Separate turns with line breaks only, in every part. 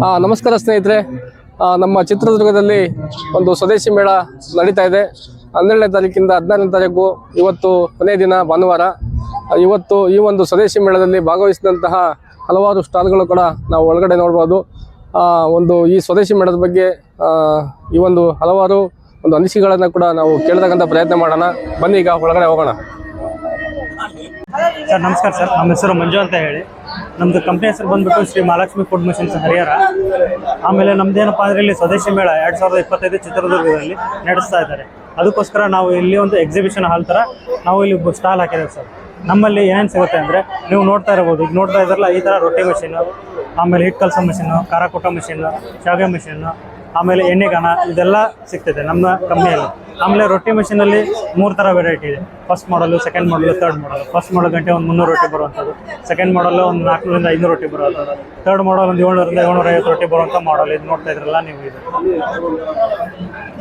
ನಮಸ್ಕಾರ ಸ್ನೇಹಿತರೆ. ನಮ್ಮ ಚಿತ್ರದುರ್ಗದಲ್ಲಿ ಒಂದು ಸ್ವದೇಶಿ ಮೇಳ ನಡೀತಾ ಇದೆ. ಹನ್ನೆರಡನೇ ತಾರೀಕಿಂದ ಹದಿನಾರನೇ ತಾರೀಕು, ಇವತ್ತು ಕೊನೆಯ ದಿನ ಭಾನುವಾರ. ಇವತ್ತು ಈ ಒಂದು ಸ್ವದೇಶಿ ಮೇಳದಲ್ಲಿ ಭಾಗವಹಿಸಿದಂತಹ ಹಲವಾರು ಸ್ಟಾಲ್ಗಳು ಕೂಡ ನಾವು ಒಳಗಡೆ ನೋಡ್ಬೋದು. ಒಂದು ಈ ಸ್ವದೇಶಿ ಮೇಳದ ಬಗ್ಗೆ ಈ ಒಂದು ಹಲವಾರು ಒಂದು ಅನಿಸಿಕೆಗಳನ್ನು ಕೂಡ ನಾವು ಕೇಳತಕ್ಕಂಥ ಪ್ರಯತ್ನ ಮಾಡೋಣ. ಬನ್ನಿ ಈಗ ಒಳಗಡೆ ಹೋಗೋಣ.
ಸರ್, ನಮಸ್ಕಾರ ಸರ್. ನಮ್ಮ ಹೆಸರು ಮಂಜು ಅಂತ ಹೇಳಿ. ನಮ್ಮದು ಕಂಪ್ನಿ ಹೆಸರು ಬಂದ್ಬಿಟ್ಟು ಶ್ರೀ ಮಹಾಲಕ್ಷ್ಮಿ ಫುಡ್ ಮಿಷನ್ಸ್ ಹರಿಹರ. ಆಮೇಲೆ ನಮ್ದೇನಪ್ಪ ಅಂದ್ರೆ ಇಲ್ಲಿ ಸ್ವದೇಶಿ ಮೇಳ ಎರಡು ಸಾವಿರದ ಇಪ್ಪತ್ತೈದು ಚಿತ್ರದುರ್ಗದಲ್ಲಿ ನಡೆಸ್ತಾ ಇದ್ದಾರೆ. ಅದಕ್ಕೋಸ್ಕರ ನಾವು ಇಲ್ಲಿ ಒಂದು ಎಕ್ಸಿಬಿಷನ್ ಹಾಲ್ ಥರ ನಾವು ಇಲ್ಲಿ ಸ್ಟಾಲ್ ಹಾಕಿದ್ದೇವೆ ಸರ್. ನಮ್ಮಲ್ಲಿ ಏನೇನು ಸಿಗುತ್ತೆ ಅಂದರೆ ನೀವು ನೋಡ್ತಾ ಇರ್ಬೋದು ಈಗ ನೋಡ್ತಾ ಇದ್ರಲ್ಲ ಈ ಥರ ರೊಟ್ಟಿ ಮಿಷಿನ್ನು ಆಮೇಲೆ ಹಿಟ್ ಕಲಸ ಮಿಷಿನ್ನು ಖಾರ ಕೊಟ್ಟ ಮಿಷಿನ್ನು ಶಾವಿಗೆ ಮಿಷಿನು ಆಮೇಲೆ ಎಣ್ಣೆ ಗಾನ ಇದೆಲ್ಲ ಸಿಗ್ತದೆ ನಮ್ಮ ಕಂಪ್ನಿಯಲ್ಲಿ. ಆಮೇಲೆ ರೊಟ್ಟಿ ಮಿಷಿನಲ್ಲಿ ಮೂರು ಥರ ವೆರೈಟಿ ಇದೆ. ಫಸ್ಟ್ ಮಾಡಲು ಸೆಕೆಂಡ್ ಮಾಡಲು ತರ್ಡ್ ಮಾಡಲು ಫಸ್ಟ್ ಮಾಡಲ್ ಗಂಟೆ ಒಂದು ಮುನ್ನೂರು ರೊಟ್ಟಿ ಬರುವಂಥದ್ದು. ಸೆಕೆಂಡ್ ಮಾಡಲು ಒಂದು ನಾಲ್ಕುನೂರಿಂದ ಐನೂರು ರೊಟ್ಟಿ ಬರುವಂಥದ್ದು. ತರ್ಡ್ ಮಾಡಲ್ ಒಂದು ಏಳ್ನೂರಿಂದ ಏಳ್ನೂರ ಐವತ್ತು ರೊಟ್ಟಿ ಬರುವಂಥ ಮಾಡಲ್ ಇದು ನೋಡ್ತಾ ಇದ್ರಲ್ಲ ನೀವು ಇದು.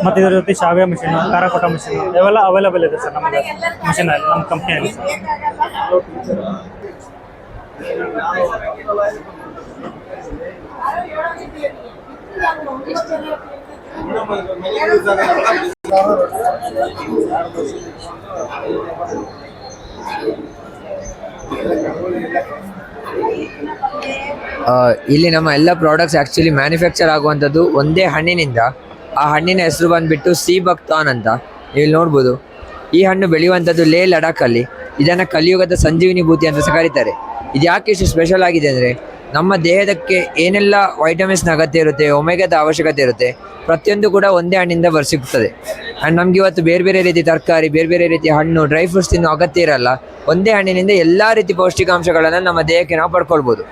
ಮತ್ತು ಇದರ ಜೊತೆ ಶಾವ್ಯ ಮಿಷಿನ್ ಖಾರ ಕೊಟ್ಟ ಮಿಷಿನ್ ಇವೆಲ್ಲ ಅವೈಲೇಬಲ್ ಇದೆ ಸರ್ ನಮಗೆ ಮಿಷಿನಲ್ಲಿ ನಮ್ಮ ಕಂಪ್ನಿಯಲ್ಲಿ ಸರ್.
ಇಲ್ಲಿ ನಮ್ಮ ಎಲ್ಲ ಪ್ರಾಡಕ್ಟ್ಸ್ ಆ್ಯಕ್ಚುಲಿ ಮ್ಯಾನುಫ್ಯಾಕ್ಚರ್ ಆಗುವಂಥದ್ದು ಒಂದೇ ಹಣ್ಣಿನಿಂದ. ಆ ಹಣ್ಣಿನ ಹೆಸರು ಬಂದುಬಿಟ್ಟು ಸಿ ಬಕ್ತಾನ್ ಅಂತ. ಇಲ್ಲಿ ನೋಡ್ಬೋದು. ಈ ಹಣ್ಣು ಬೆಳೆಯುವಂಥದ್ದು ಲೇ ಲಡಾಖಲ್ಲಿ. ಇದನ್ನು ಕಲಿಯುಗದ ಸಂಜೀವಿನಿ ಭೂತಿ ಅಂತ ಸಹ ಕರೀತಾರೆ. ಇದು ಯಾಕೆ ಇಷ್ಟು ಸ್ಪೆಷಲ್ ಆಗಿದೆ ಅಂದರೆ ನಮ್ಮ ದೇಹದಕ್ಕೆ ಏನೆಲ್ಲ ವೈಟಮಿನ್ಸ್ನ ಅಗತ್ಯ ಇರುತ್ತೆ ಒಮೆಗದ ಅವಶ್ಯಕತೆ ಇರುತ್ತೆ, ಪ್ರತಿಯೊಂದು ಕೂಡ ಒಂದೇ ಹಣ್ಣಿಂದ ಬರ್ ಸಿಗ್ತದೆ ಆ್ಯಂಡ್ ನಮ್ಗೆ ಇವತ್ತು ಬೇರೆ ಬೇರೆ ರೀತಿ ತರಕಾರಿ, ಬೇರೆ ಬೇರೆ ರೀತಿ ಹಣ್ಣು ಡ್ರೈ ಫ್ರೂಟ್ಸ್ ತಿನ್ನೋ ಅಗತ್ಯ ಇರಲ್ಲ. ಒಂದೇ ಹಣ್ಣಿನಿಂದ ಎಲ್ಲ ರೀತಿ ಪೌಷ್ಟಿಕಾಂಶಗಳನ್ನು ನಮ್ಮ ದೇಹಕ್ಕೆ ನಾವು ಪಡ್ಕೊಳ್ಬೋದು.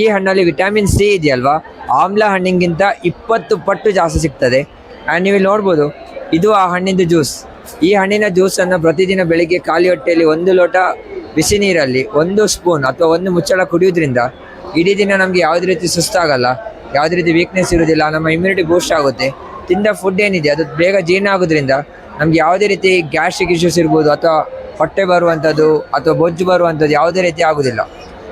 ಈ ಹಣ್ಣಲ್ಲಿ ವಿಟಮಿನ್ ಸಿ ಇದೆಯಲ್ವಾ? ಆಮ್ಲ ಹಣ್ಣಿಗಿಂತ ಇಪ್ಪತ್ತು ಪಟ್ಟು ಜಾಸ್ತಿ ಸಿಗ್ತದೆ. ಆ್ಯಂಡ್ ನೀವು ನೋಡ್ಬೋದು, ಇದು ಆ ಹಣ್ಣಿಂದು ಜ್ಯೂಸ್ ಈ ಹಣ್ಣಿನ ಜ್ಯೂಸನ್ನು ಪ್ರತಿದಿನ ಬೆಳಿಗ್ಗೆ ಖಾಲಿ ಹೊಟ್ಟೆಯಲ್ಲಿ ಒಂದು ಲೋಟ ಬಿಸಿ ನೀರಲ್ಲಿ, ಒಂದು ಸ್ಪೂನ್ ಅಥವಾ ಒಂದು ಮುಚ್ಚಳ ಕುಡಿಯೋದ್ರಿಂದ ಇಡೀ ದಿನ ನಮಗೆ ಯಾವುದೇ ರೀತಿ ಸುಸ್ತಾಗಲ್ಲ, ಯಾವುದೇ ರೀತಿ ವೀಕ್ನೆಸ್ ಇರೋದಿಲ್ಲ ನಮ್ಮ ಇಮ್ಯುನಿಟಿ ಬೂಸ್ಟ್ ಆಗುತ್ತೆ. ತಿಂದ ಫುಡ್ ಏನಿದೆ, ಅದು ಬೇಗ ಜೀರ್ಣ ಆಗೋದ್ರಿಂದ ನಮಗೆ ಯಾವುದೇ ರೀತಿ ಗ್ಯಾಸ್ಟ್ರಿಕ್ ಇಶ್ಯೂಸ್ ಇರ್ಬೋದು, ಅಥವಾ ಹೊಟ್ಟೆ ಬರುವಂಥದ್ದು, ಅಥವಾ ಬೊಜ್ಜು ಬರುವಂಥದ್ದು ಯಾವುದೇ ರೀತಿ ಆಗೋದಿಲ್ಲ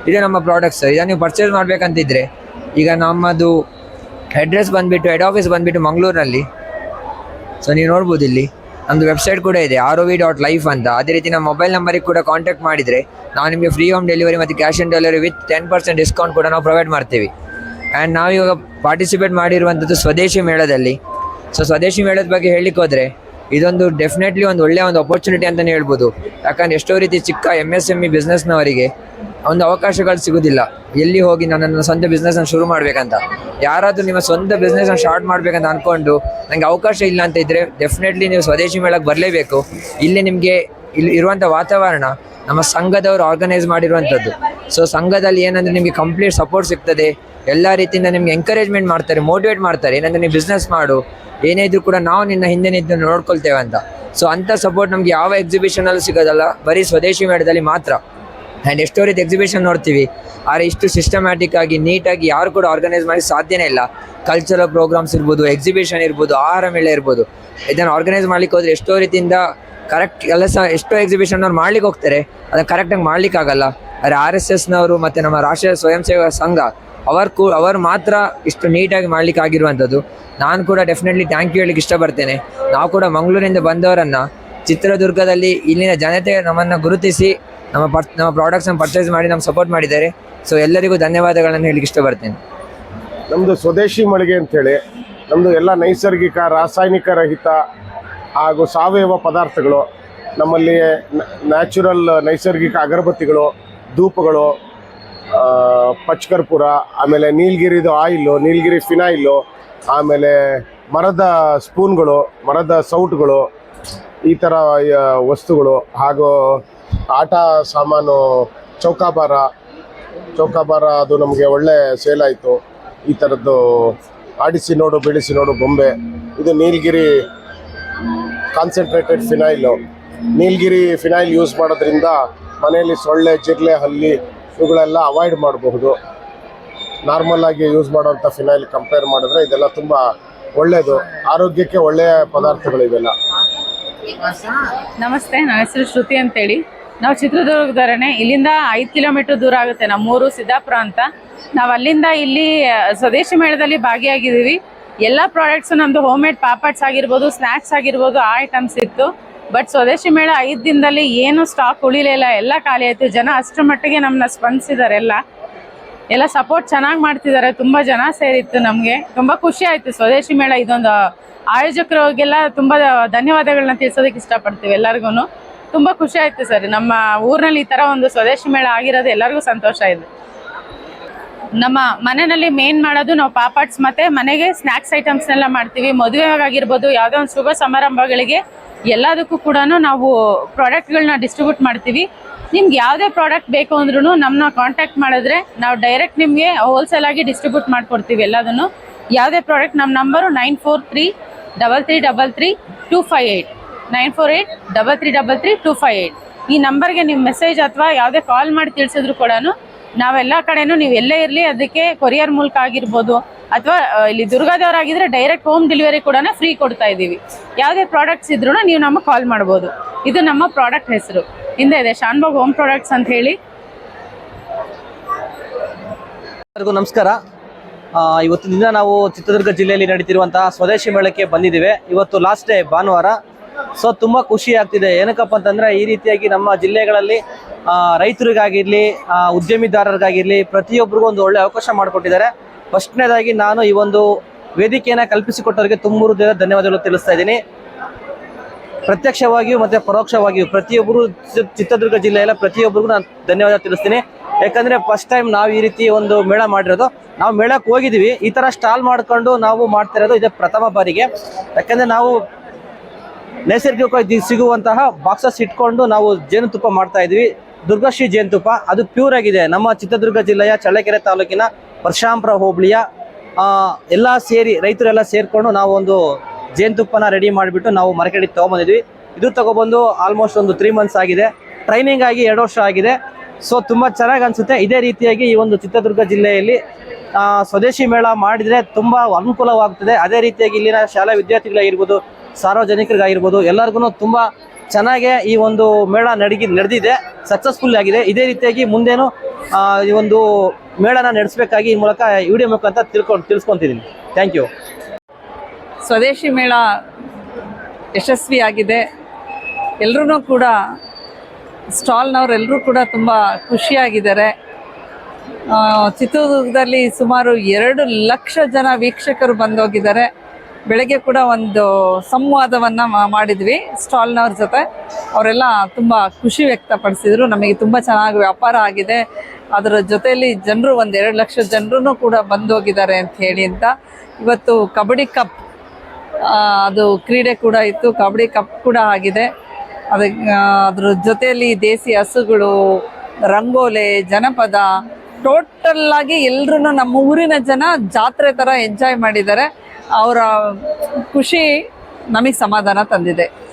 ಇದು ನಮ್ಮ ಪ್ರಾಡಕ್ಟ್ಸ್ ಇದನ್ನು ನೀವು ಪರ್ಚೇಸ್ ಮಾಡಬೇಕಂತಿದ್ರೆ, ಈಗ ನಮ್ಮದು ಅಡ್ರೆಸ್ ಬಂದುಬಿಟ್ಟು ಹೆಡ್ ಆಫೀಸ್ ಬಂದುಬಿಟ್ಟು ಮಂಗಳೂರಿನಲ್ಲಿ. ಸೊ ನೀವು ನೋಡ್ಬೋದು ಇಲ್ಲಿ. ನಮ್ಮದು ವೆಬ್ಸೈಟ್ ಕೂಡ ಇದೆ R O V dot life ಅಂತ. ಅದೇ ರೀತಿ ನಮ್ಮ ಮೊಬೈಲ್ ನಂಬರಿಗೆ ಕೂಡ ಕಾಂಟ್ಯಾಕ್ಟ್ ಮಾಡಿದರೆ ನಾವು ನಿಮಗೆ ಫ್ರೀ ಹೋಮ್ ಡೆಲಿವರಿ ಮತ್ತು cash on delivery with ten percent discount ಕೂಡ ನಾವು ಪ್ರೊವೈಡ್ ಮಾಡ್ತೀವಿ. ಆ್ಯಂಡ್ ನಾವು ಇವಾಗ ಪಾರ್ಟಿಸಿಪೇಟ್ ಮಾಡಿರುವಂಥದ್ದು ಸ್ವದೇಶಿ ಮೇಳದಲ್ಲಿ. ಸೊ ಸ್ವದೇಶಿ ಮೇಳದ ಬಗ್ಗೆ ಹೇಳಲಿಕ್ಕೆ ಹೋದರೆ ಇದೊಂದು ಡೆಫಿನೆಟ್ಲಿ ಒಂದು ಒಳ್ಳೆಯ ಒಂದು ಅಪರ್ಚುನಿಟಿ ಅಂತಲೇ ಹೇಳ್ಬೋದು. ಯಾಕಂದ್ರೆ ಎಷ್ಟೋ ರೀತಿ ಚಿಕ್ಕ ಎಂ ಎಸ್ ಎಂ ಇ ಬಿಸ್ನೆಸ್ನವರಿಗೆ ಒಂದು ಅವಕಾಶಗಳು ಸಿಗೋದಿಲ್ಲ. ಎಲ್ಲಿ ಹೋಗಿ ನಾನು ನನ್ನ ಸ್ವಂತ ಬಿಸ್ನೆಸ್ನ ಶುರು ಮಾಡಬೇಕಂತ. ಯಾರಾದರೂ ನಿಮ್ಮ ಸ್ವಂತ ಬಿಸ್ನೆಸ್ನ ಸ್ಟಾರ್ಟ್ ಮಾಡಬೇಕಂತ ಅಂದ್ಕೊಂಡು ನನಗೆ ಅವಕಾಶ ಇಲ್ಲ ಅಂತ ಇದ್ದರೆ ಡೆಫಿನೆಟ್ಲಿ ನೀವು ಸ್ವದೇಶಿ ಮೇಳಕ್ಕೆ ಬರಲೇಬೇಕು. ಇಲ್ಲಿ ನಿಮಗೆ ಇಲ್ಲಿ ಇರುವಂಥ ವಾತಾವರಣ ನಮ್ಮ ಸಂಘದವರು ಆರ್ಗನೈಸ್ ಮಾಡಿರುವಂಥದ್ದು ಸೊ ಸಂಘದಲ್ಲಿ ಏನಂದರೆ ನಿಮಗೆ ಕಂಪ್ಲೀಟ್ ಸಪೋರ್ಟ್ ಸಿಗ್ತದೆ. ಎಲ್ಲ ರೀತಿಯಿಂದ ನಿಮ್ಗೆ ಎಂಕರೇಜ್ಮೆಂಟ್ ಮಾಡ್ತಾರೆ ಮೋಟಿವೇಟ್ ಮಾಡ್ತಾರೆ. ಏನಂದರೆ ನೀವು ಬಿಸ್ನೆಸ್ ಮಾಡು. ಏನೇ ಇದ್ರೂ ಕೂಡ ನಾವು ನಿನ್ನ ಹಿಂದೆ ನಿಂತು ನೋಡ್ಕೊಳ್ತೇವೆ ಅಂತ. ಸೊ ಅಂಥ ಸಪೋರ್ಟ್ ನಮಗೆ ಯಾವ ಎಕ್ಸಿಬಿಷನಲ್ಲೂ ಸಿಗೋದಲ್ಲ. ಬರೀ ಸ್ವದೇಶಿ ಮೇಳದಲ್ಲಿ ಮಾತ್ರ. ಆ್ಯಂಡ್ ಎಷ್ಟೋ ರೀತಿ ಎಕ್ಸಿಬಿಷನ್ ನೋಡ್ತೀವಿ ಆದರೆ ಇಷ್ಟು ಸಿಸ್ಟಮ್ಯಾಟಿಕ್ ಆಗಿ ನೀಟಾಗಿ ಯಾರು ಕೂಡ ಆರ್ಗನೈಸ್ ಮಾಡಿ ಸಾಧ್ಯನೇ ಇಲ್ಲ. ಕಲ್ಚರಲ್ ಪ್ರೋಗ್ರಾಮ್ಸ್ ಇರ್ಬೋದು ಎಕ್ಸಿಬಿಷನ್ ಇರ್ಬೋದು ಆಹಾರ ಮೇಳ ಇರ್ಬೋದು. ಇದನ್ನು ಆರ್ಗನೈಸ್ ಮಾಡ್ಲಿಕ್ಕೆ ಹೋದರೆ ಎಷ್ಟೋ ರೀತಿಯಿಂದ ಕರೆಕ್ಟ್ ಕೆಲಸ, ಎಷ್ಟೋ ಎಕ್ಸಿಬಿಷನ್ ಅವ್ರು ಮಾಡ್ಲಿಕ್ಕೆ ಹೋಗ್ತಾರೆ. ಅದನ್ನು ಕರೆಕ್ಟಾಗಿ ಮಾಡ್ಲಿಕ್ಕೆ ಆಗಲ್ಲ. ಆದರೆ ಆರ್ ಎಸ್ ಎಸ್ನವರು ಮತ್ತು ನಮ್ಮ ರಾಷ್ಟ್ರೀಯ ಸ್ವಯಂ ಸೇವಾ ಸಂಘ, ಅವರು ಕೂ, ಅವರು ಮಾತ್ರ ಇಷ್ಟು ನೀಟಾಗಿ ಮಾಡ್ಲಿಕ್ಕೆ ಆಗಿರುವಂಥದ್ದು. ನಾನು ಕೂಡ ಡೆಫಿನೆಟ್ಲಿ ಥ್ಯಾಂಕ್ ಯು ಹೇಳಲಿಕ್ಕೆ ಇಷ್ಟಪಡ್ತೇನೆ. ನಾವು ಕೂಡ ಮಂಗಳೂರಿಂದ ಬಂದವರನ್ನು ಚಿತ್ರದುರ್ಗದಲ್ಲಿ ಇಲ್ಲಿನ ಜನತೆ ನಮ್ಮನ್ನು ಗುರುತಿಸಿ ನಮ್ಮ ಪರ್, ನಮ್ಮ ಪ್ರಾಡಕ್ಟ್ಸನ್ನು ಪರ್ಚೇಸ್ ಮಾಡಿ ನಮ್ಗೆ ಸಪೋರ್ಟ್ ಮಾಡಿದ್ದಾರೆ. ಸೊ ಎಲ್ಲರಿಗೂ ಧನ್ಯವಾದಗಳನ್ನು ಹೇಳಲಿಕ್ಕೆ ಇಷ್ಟಪಡ್ತೇನೆ.
ನಮ್ಮದು ಸ್ವದೇಶಿ ಮಳಿಗೆ ಅಂತೇಳಿ ನಮ್ಮದು ಎಲ್ಲ ನೈಸರ್ಗಿಕ, ರಾಸಾಯನಿಕ ರಹಿತ ಹಾಗೂ ಸಾವಯವ ಪದಾರ್ಥಗಳು, ನಮ್ಮಲ್ಲಿ ನ್ಯಾಚುರಲ್ ನೈಸರ್ಗಿಕ ಅಗರಬತ್ತಿಗಳು, ಧೂಪಗಳು ಪಚ್ಕರ್ಪೂರ, ಆಮೇಲೆ ನೀಲಗಿರಿದು ಆಯಿಲು ನೀಲಗಿರಿ ಫಿನಾಯಿಲು, ಆಮೇಲೆ ಮರದ ಸ್ಪೂನ್ಗಳು ಮರದ ಸೌಟ್ಗಳು, ಈ ಥರ ವಸ್ತುಗಳು ಹಾಗೂ ಆಟ ಸಾಮಾನು, ಚೌಕಾಬಾರ ಚೌಕಾಬಾರ ಅದು ನಮಗೆ ಒಳ್ಳೆ ಸೇಲ್ ಆಯಿತು. ಈ ಥರದ್ದು ಆಡಿಸಿ ನೋಡು, ಬೆಳೆಸಿ ನೋಡು ಬೊಂಬೆ ಇದು Nilgiri concentrated phenyl Nilgiri phenyl use ಮಾಡೋದ್ರಿಂದ ಮನೆಯಲ್ಲಿ ಸೊಳ್ಳೆ ಜಿರ್ಲೆ ಹಲ್ಲಿ ಇವುಗಳೆಲ್ಲ ಅವಾಯ್ಡ್ ಮಾಡಬಹುದು. ನಾರ್ಮಲ್ ಆಗಿ ಯೂಸ್ ಮಾಡೋವಂಥ ಫಿನೈಲ್ ಕಂಪೇರ್ ಮಾಡಿದ್ರೆ ಇದೆಲ್ಲ ತುಂಬ ಒಳ್ಳೆಯದು ಆರೋಗ್ಯಕ್ಕೆ ಒಳ್ಳೆಯ ಪದಾರ್ಥಗಳು ಇವೆಲ್ಲ
ನಮಸ್ತೆ, ನನ್ನ ಹೆಸರು ಶ್ರುತಿ ಅಂತೇಳಿ. ನಾವು ಚಿತ್ರದುರ್ಗದವರೇನೆ ಇಲ್ಲಿಂದ ಐದು ಕಿಲೋಮೀಟರ್ ದೂರ ಆಗುತ್ತೆ. ನಮ್ಮೂರು ಸಿದ್ದಾಪುರ ಅಂತ. ನಾವು ಅಲ್ಲಿಂದ ಇಲ್ಲಿ ಸ್ವದೇಶಿ ಮೇಳದಲ್ಲಿ ಭಾಗಿಯಾಗಿದ್ದೀವಿ. ಎಲ್ಲ ಪ್ರಾಡಕ್ಟ್ಸು ನಮ್ಮದು ಹೋಮ್ ಮೇಡ್ ಪಾಪಡ್ಸ್ ಆಗಿರ್ಬೋದು ಸ್ನ್ಯಾಕ್ಸ್ ಆಗಿರ್ಬೋದು ಆ ಐಟಮ್ಸ್ ಇತ್ತು. ಬಟ್ ಸ್ವದೇಶಿ ಮೇಳ ಐದು ದಿನದಲ್ಲಿ ಏನು ಸ್ಟಾಕ್ ಉಳಿಲಿಲ್ಲ ಎಲ್ಲ ಖಾಲಿ ಆಯಿತು. ಜನ ಅಷ್ಟರ ಮಟ್ಟಿಗೆ ನಮ್ಮನ್ನ ಸ್ಪಂದಿಸಿದ್ದಾರೆ ಎಲ್ಲ. ಎಲ್ಲ ಸಪೋರ್ಟ್ ಚೆನ್ನಾಗಿ ಮಾಡ್ತಿದ್ದಾರೆ ತುಂಬ ಜನ ಸೇರಿತ್ತು ನಮಗೆ. ತುಂಬ ಖುಷಿ ಆಯಿತು. ಸ್ವದೇಶಿ ಮೇಳ ಇದೊಂದು ಆಯೋಜಕರಿಗೆಲ್ಲ ತುಂಬ ಧನ್ಯವಾದಗಳನ್ನ ತಿಳಿಸೋದಕ್ಕೆ ಇಷ್ಟಪಡ್ತೀವಿ ಎಲ್ಲರಿಗೂ ತುಂಬಾ ಖುಷಿ ಆಯ್ತು ಸರ್. ನಮ್ಮ ಊರಿನಲ್ಲಿ ಈ ತರ ಒಂದು ಸ್ವದೇಶಿ ಮೇಳ ಆಗಿರೋದು ಎಲ್ಲರಿಗೂ ಸಂತೋಷ ಇದೆ. ನಮ್ಮ ಮನೆಯಲ್ಲಿ ಮೇನ್ ಮಾಡೋದು ನಾವು ಪಾಪಡ್ಸ್ ಮತ್ತೆ ಮನೆಗೆ ಸ್ನ್ಯಾಕ್ಸ್ ಐಟಮ್ಸ್ನೆಲ್ಲ ಮಾಡ್ತೀವಿ. ಮದುವೆಗಾಗಿರ್ಬೋದು ಯಾವುದೋ ಒಂದು ಶುಭ ಸಮಾರಂಭಗಳಿಗೆ ಎಲ್ಲದಕ್ಕೂ ಕೂಡ ನಾವು ಪ್ರಾಡಕ್ಟ್ಗಳನ್ನ ಡಿಸ್ಟ್ರಿಬ್ಯೂಟ್ ಮಾಡ್ತೀವಿ. ನಿಮ್ಗೆ ಯಾವುದೇ ಪ್ರಾಡಕ್ಟ್ ಬೇಕು ಅಂದ್ರೂ ನಮ್ಮನ್ನ ಕಾಂಟ್ಯಾಕ್ಟ್ ಮಾಡಿದ್ರೆ ನಾವು ಡೈರೆಕ್ಟ್ ನಿಮಗೆ ಹೋಲ್ಸೇಲ್ ಆಗಿ ಡಿಸ್ಟ್ರಿಬ್ಯೂಟ್ ಮಾಡ್ಕೊಡ್ತೀವಿ ಎಲ್ಲದನ್ನು. ಯಾವುದೇ ಪ್ರಾಡಕ್ಟ್ ನಮ್ಮ number nine four three double three double three two five eight nine four eight double three double three two five eight ಈ ನಂಬರ್ಗೆ ನೀವು ಮೆಸೇಜ್ ಅಥವಾ ಯಾವುದೇ ಕಾಲ್ ಮಾಡಿ ತಿಳಿಸಿದ್ರು ಕೂಡ ನಾವೆಲ್ಲ ಕಡೆನೂ ನೀವು ಎಲ್ಲೇ ಇರಲಿ, ಅದಕ್ಕೆ ಕೊರಿಯರ್ ಮೂಲಕ ಆಗಿರ್ಬೋದು ಅಥವಾ ಇಲ್ಲಿ ದುರ್ಗಾದವರಾಗಿದ್ದರೆ ಡೈರೆಕ್ಟ್ ಹೋಮ್ ಡೆಲಿವರಿ ಕೂಡ ಫ್ರೀ ಕೊಡ್ತಾ ಇದ್ದೀವಿ. ಯಾವುದೇ ಪ್ರಾಡಕ್ಟ್ಸ್ ಇದ್ರೂ ನೀವು ನಮಗೆ ಕಾಲ್ ಮಾಡ್ಬೋದು. ಇದು ನಮ್ಮ ಪ್ರಾಡಕ್ಟ್ ಹೆಸರು. ಹಿಂದೆ ಇದೆ ಶಾನ್ಬಾಗ್ ಹೋಮ್ ಪ್ರಾಡಕ್ಟ್ಸ್ ಅಂತ ಹೇಳಿ.
ಎಲ್ಲರಿಗೂ ನಮಸ್ಕಾರ. ಇವತ್ತಿನಿಂದ ನಾವು ಚಿತ್ರದುರ್ಗ ಜಿಲ್ಲೆಯಲ್ಲಿ ನಡೀತಿರುವಂತಹ ಸ್ವದೇಶಿ ಮೇಳಕ್ಕೆ ಬಂದಿದ್ದೇವೆ. ಇವತ್ತು ಲಾಸ್ಟ್ ಡೇ ಭಾನುವಾರ. ಸೊ ತುಂಬ ಖುಷಿ ಆಗ್ತಿದೆ. ಏನಕ್ಕಪ್ಪ ಅಂತಂದ್ರೆ ಈ ರೀತಿಯಾಗಿ ನಮ್ಮ ಜಿಲ್ಲೆಗಳಲ್ಲಿ ರೈತರಿಗಾಗಿರ್ಲಿ ಉದ್ಯಮಿದಾರರಿಗಾಗಿರ್ಲಿ ಪ್ರತಿಯೊಬ್ಬರಿಗೂ ಒಂದು ಒಳ್ಳೆ ಅವಕಾಶ ಮಾಡಿಕೊಟ್ಟಿದ್ದಾರೆ. ಫಸ್ಟ್ನೇದಾಗಿ ನಾನು ಈ ಒಂದು ವೇದಿಕೆಯನ್ನು ಕಲ್ಪಿಸಿಕೊಟ್ಟವರಿಗೆ ತುಂಬೂರು ಧನ್ಯವಾದಗಳು ತಿಳಿಸ್ತಾ ಇದ್ದೀನಿ. ಪ್ರತ್ಯಕ್ಷವಾಗಿಯೂ ಮತ್ತೆ ಪರೋಕ್ಷವಾಗಿಯೂ ಪ್ರತಿಯೊಬ್ಬರು ಚಿತ್ರದುರ್ಗ ಜಿಲ್ಲೆಯಲ್ಲ ಪ್ರತಿಯೊಬ್ಬರಿಗೂ ನಾನು ಧನ್ಯವಾದ ತಿಳಿಸ್ತೀನಿ. ಯಾಕಂದ್ರೆ ಫಸ್ಟ್ ಟೈಮ್ ನಾವು ಈ ರೀತಿ ಒಂದು ಮೇಳ ಮಾಡಿರೋದು. ನಾವು ಮೇಳಕ್ಕೆ ಹೋಗಿದ್ದೀವಿ. ಈ ತರ ಸ್ಟಾಲ್ ಮಾಡ್ಕೊಂಡು ನಾವು ಮಾಡ್ತಿರೋದು ಇದೇ ಪ್ರಥಮ ಬಾರಿಗೆ. ಯಾಕಂದ್ರೆ ನಾವು ನೈಸರ್ಗಿಕವಾಗಿ ಸಿಗುವಂತಹ ಬಾಕ್ಸಸ್ ಇಟ್ಕೊಂಡು ನಾವು ಜೇನುತುಪ್ಪ ಮಾಡ್ತಾ ಇದ್ವಿ. ದುರ್ಗಶ್ರೀ ಜೇನುತುಪ್ಪ, ಅದು ಪ್ಯೂರ್ ಆಗಿದೆ. ನಮ್ಮ ಚಿತ್ರದುರ್ಗ ಜಿಲ್ಲೆಯ ಚಳ್ಳಕೆರೆ ತಾಲೂಕಿನ ಪರಶಾಂಪುರ ಹೋಬಳಿಯ ಎಲ್ಲ ಸೇರಿ ರೈತರೆಲ್ಲ ಸೇರಿಕೊಂಡು ನಾವು ಒಂದು ಜೇನುತುಪ್ಪನ ರೆಡಿ ಮಾಡಿಬಿಟ್ಟು ನಾವು ಮಾರ್ಕೆಟಿಗೆ ತೊಗೊಂಬಂದಿದ್ವಿ. ಇದು ತಗೊಬಂದು ಆಲ್ಮೋಸ್ಟ್ ಒಂದು ತ್ರೀ ಮಂತ್ಸ್ ಆಗಿದೆ. ಟ್ರೈನಿಂಗ್ ಆಗಿ ಎರಡು ವರ್ಷ ಆಗಿದೆ. ಸೊ ತುಂಬ ಚೆನ್ನಾಗಿ ಅನಿಸುತ್ತೆ. ಇದೇ ರೀತಿಯಾಗಿ ಈ ಒಂದು ಚಿತ್ರದುರ್ಗ ಜಿಲ್ಲೆಯಲ್ಲಿ ಸ್ವದೇಶಿ ಮೇಳ ಮಾಡಿದರೆ ತುಂಬ ಅನುಕೂಲವಾಗ್ತದೆ. ಅದೇ ರೀತಿಯಾಗಿ ಇಲ್ಲಿನ ಶಾಲಾ ವಿದ್ಯಾರ್ಥಿಗಳಾಗಿರ್ಬೋದು ಸಾರ್ವಜನಿಕರಿಗಾಗಿರ್ಬೋದು ಎಲ್ಲರಿಗೂ ತುಂಬ ಚೆನ್ನಾಗೆ ಈ ಒಂದು ಮೇಳ ನಡಗಿ, ನಡೆದಿದೆ ಸಕ್ಸಸ್ಫುಲ್ ಆಗಿದೆ. ಇದೇ ರೀತಿಯಾಗಿ ಮುಂದೇನು ಈ ಒಂದು ಮೇಳನ ನಡೆಸಬೇಕಾಗಿ ಈ ಮೂಲಕ ವಿಡಿಯೋ ಮುಖಾಂತರ ತಿಳ್ಕೊಂಡು, ತಿಳಿಸ್ಕೊತಿದ್ದೀನಿ. ಥ್ಯಾಂಕ್ ಯು
ಸ್ವದೇಶಿ ಮೇಳ ಯಶಸ್ವಿಯಾಗಿದೆ. ಎಲ್ಲರೂ ಕೂಡ ಸ್ಟಾಲ್ನವರೆಲ್ಲರೂ ಕೂಡ ತುಂಬ ಖುಷಿಯಾಗಿದ್ದಾರೆ. ಚಿತ್ರದುರ್ಗದಲ್ಲಿ ಸುಮಾರು ಎರಡು ಲಕ್ಷ ಜನ ವೀಕ್ಷಕರು ಬಂದೋಗಿದ್ದಾರೆ. ಬೆಳಗ್ಗೆ ಕೂಡ ಒಂದು ಸಂವಾದವನ್ನು ಮಾಡಿದ್ವಿ. ಸ್ಟಾಲ್ನವ್ರ ಜೊತೆ. ಅವರೆಲ್ಲ ತುಂಬ ಖುಷಿ ವ್ಯಕ್ತಪಡಿಸಿದ್ರು. ನಮಗೆ ತುಂಬ ಚೆನ್ನಾಗಿ ವ್ಯಾಪಾರ ಆಗಿದೆ. ಅದರ ಜೊತೆಯಲ್ಲಿ ಜನರು ಒಂದು ಎರಡು ಲಕ್ಷ ಜನರೂ ಕೂಡ ಬಂದೋಗಿದ್ದಾರೆ ಅಂತ ಹೇಳಿ ಅಂತ. ಇವತ್ತು ಕಬಡ್ಡಿ ಕಪ್ ಅದು ಕ್ರೀಡೆ ಕೂಡ ಇತ್ತು. ಕಬಡ್ಡಿ ಕಪ್ ಕೂಡ ಆಗಿದೆ. ಅದಕ್ಕೆ ಅದ್ರ ಜೊತೆಯಲ್ಲಿ ದೇಸಿ ಹಸುಗಳು, ರಂಗೋಲೆ, ಜನಪದ, ಟೋಟಲ್ ಆಗಿ ಎಲ್ರೂ ನಮ್ಮ ಊರಿನ ಜನ ಜಾತ್ರೆ ಥರ ಎಂಜಾಯ್ ಮಾಡಿದ್ದಾರೆ. ಅವರ ಖುಷಿ ನಮಗೆ ಸಮಾಧಾನ ತಂದಿದೆ.